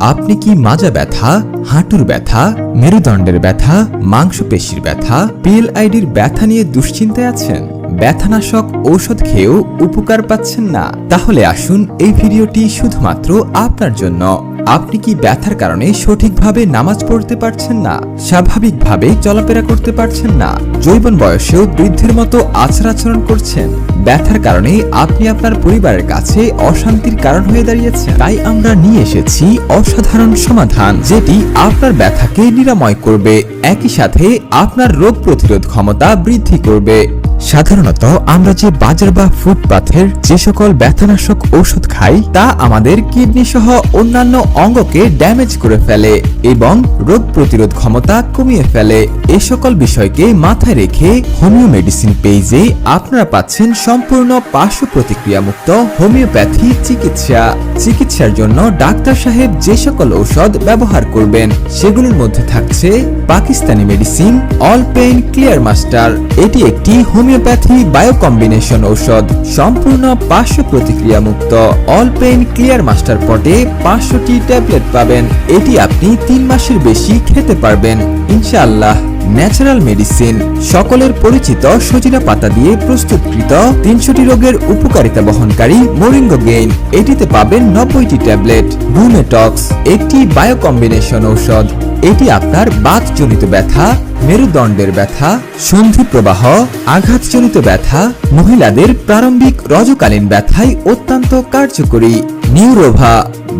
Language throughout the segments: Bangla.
আপনি কি মাজা ব্যথা, হাঁটুর ব্যথা, মেরুদণ্ডের ব্যথা, মাংসপেশির ব্যথা পিএলআইডির ব্যথা নিয়ে দুশ্চিন্তায় আছেন? ব্যথানাশক ঔষধ খেয়েও উপকার পাচ্ছেন না। তাহলে আসুন এই ভিডিওটি শুধুমাত্র আপনার জন্য। আপনি কি ব্যথার কারণে সঠিকভাবে নামাজ পড়তে পারছেন না? স্বাভাবিকভাবে চলাফেরা করতে পারছেন না। জৈবন বয়সেও বৃদ্ধের মতো আচার আচরণ করছেন। ব্যথার কারণে আপনি আপনার পরিবারের কাছে অশান্তির কারণ হয়ে দাঁড়িয়েছেন। তাই আমরা নিয়ে এসেছি অসাধারণ সমাধান, যেটি আপনার ব্যথাকে নিরাময় করবে। একই সাথে আপনার রোগ প্রতিরোধ ক্ষমতা বৃদ্ধি করবে। সাধারণত আমরা যে বাজার বা ফুটপাথের যে সকল ব্যথানাশক ঔষধ খাই, তা আমাদের কিডনি সহ অন্যান্য অঙ্গকে ড্যামেজ করে ফেলে এবং রোগ প্রতিরোধ ক্ষমতা কমিয়ে ফেলে। এ সকল বিষয়কে মাথায় রেখে হোমিও মেডিসিন পেজে আপনারা পাচ্ছেন সম্পূর্ণ পার্শ্ব প্রতিক্রিয়া মুক্ত হোমিওপ্যাথি চিকিৎসা। চিকিৎসার জন্য ডাক্তার সাহেব যে সকল ঔষধ ব্যবহার করবেন, সেগুলোর মধ্যে থাকছে Pakistani medicine all pain clear master. এটি একটি হোমিওপ্যাথি বায়ো কম্বিনেশন ঔষধ সম্পূর্ণ পার্শ্ব প্রতিক্রিয়া মুক্ত অল পেইন ক্লিয়ার মাস্টার পটে পাঁচশোটি ট্যাবলেট পাবেন। এটি আপনি তিন মাসের বেশি খেতে পারবেন। ইনশাআল্লাহ ন্যাচারাল মেডিসিন সকলের পরিচিত সজিনা পাতা দিয়ে প্রস্তুতকৃত তিনশোটি রোগের উপকারিতা বহনকারী মোরিঙ্গো গেইন এটিতে পাবেন নব্বইটি ট্যাবলেট বুমেটক্স একটি বায়ো কম্বিনেশন ঔষধ। এটি আপনার বাতজনিত ব্যথা, মেরুদণ্ডের ব্যথা, সন্ধি প্রবাহ, আঘাতজনিত ব্যথা, মহিলাদের প্রারম্ভিক রজকালীন ব্যথায় অত্যন্ত কার্যকরী। নিউরোভা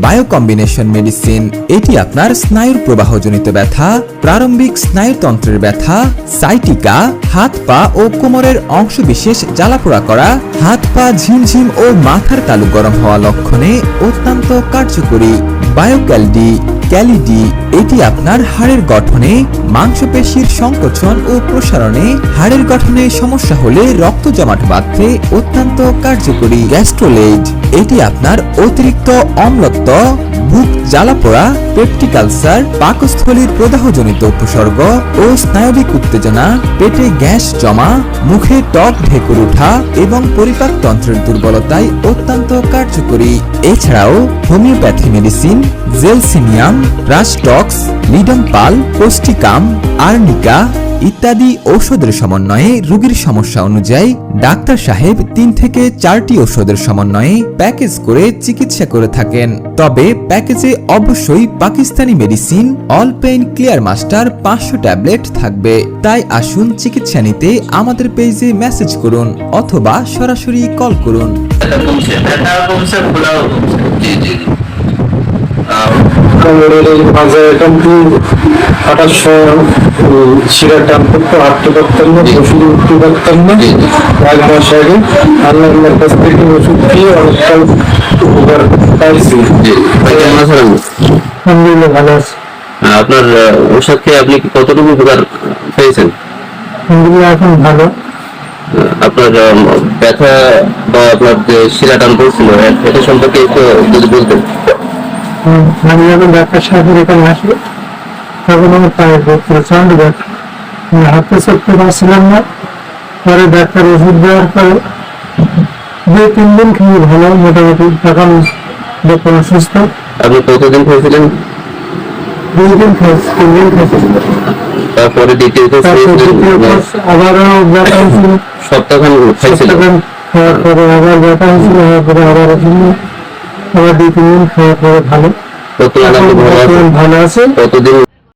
বায়ো কম্বিনেশন মেডিসিন, এটি আপনার স্নায়ুর প্রবাহজনিত ব্যথা, প্রারম্ভিক স্নায়ুতন্ত্রের ব্যথা, সাইটিকা, হাত পা ও কোমরের অংশবিশেষ জ্বালাপোড়া করা, হাত পা ঝিমঝিম ও মাথার তালু গরম হওয়া লক্ষণে অত্যন্ত কার্যকরী। বায়োক্যালডি ক্যালিডি এটি আপনার হাড়ের গঠনে, মাংসপেশির সংকোচন ও প্রসারণে। হাড়ের গঠনে সমস্যা হলে রক্ত জমাট বাঁধতে অত্যন্ত কার্যকরী গ্যাস্ট্রোলেজ। এটি আপনার অতিরিক্ত অম্লত্ব, বুক জ্বালাপোড়া পেপটিক আলসার পাকস্থলীর প্রদাহজনিত উপসর্গ ও স্নায়বিক উত্তেজনা, পেটে গ্যাস জমা, মুখে টক ঢেকুর ওঠা এবং পরিপাকতন্ত্রের দুর্বলতায় অত্যন্ত কার্যকরী। এছাড়াও homeopathy medicine gelsemium rhus tox ledum পাল পোস্টিকাম আর্নিকা ইত্যাদি ঔষধের সমন্বয়ে রোগীর সমস্যা অনুযায়ী ডাক্তার সাহেব তিন থেকে চারটি ঔষধের সমন্বয়ে প্যাকেজ করে চিকিৎসা করে থাকেন। তবে প্যাকেজে অবশ্যই Pakistani medicine all pain clear master পাঁচশো ট্যাবলেট থাকবে। তাই আসুন চিকিৎসা নিতে আমাদের পেজে মেসেজ করুন অথবা সরাসরি কল করুন। জি জি কোমরের এই মাঝে একটু হাঁটার সময় উম, শিরা টান করতে হাঁটতে পারতাম না বসে উঠতে পারতাম না। এক মাস আগে আল্লাহর কাছ থেকে ওষুধ খেয়ে অনেকটা উপকার পাইছি। আলহামদুলিল্লাহ ভালো আছে। আপনার ওষুধ খেয়ে আপনি কতটুকু উপকার পেয়েছেন? আলহামদুলিল্লাহ এখন ভালো। আপনার ব্যথা বা আপনার যে শিরা টান পড়ছিল এটা সম্পর্কে একটু যদি বলতেন। হুম, আমি যখন ডাক্তার সাহেবের এখানে আসি পায়ে প্রচণ্ড ব্যথা আমি হাঁটতে চলতে পারছিলাম না। পরে ডাক্তার ওষুধ দেওয়ার পরে দুই তিন দিন খেয়ে ভালো মোটামুটি তখন দেখুন সুস্থ। আপনি কতদিন খেয়েছিলেন? দুই দিন খেয়েছি তিন দিন তারপরে দ্বিতীয় কোর্স তারপর খেয়েছিলেন দ্বিতীয় কোর্স আবারও ব্যথা হয়েছিল সপ্তাহখান খাইছিলেন খাওয়ার পরে আবার ব্যথা হয়েছিল পরে আবার ওষুধ আবার দুই তিন দিন খাওয়ার পরে ভালো আছে। কতদিন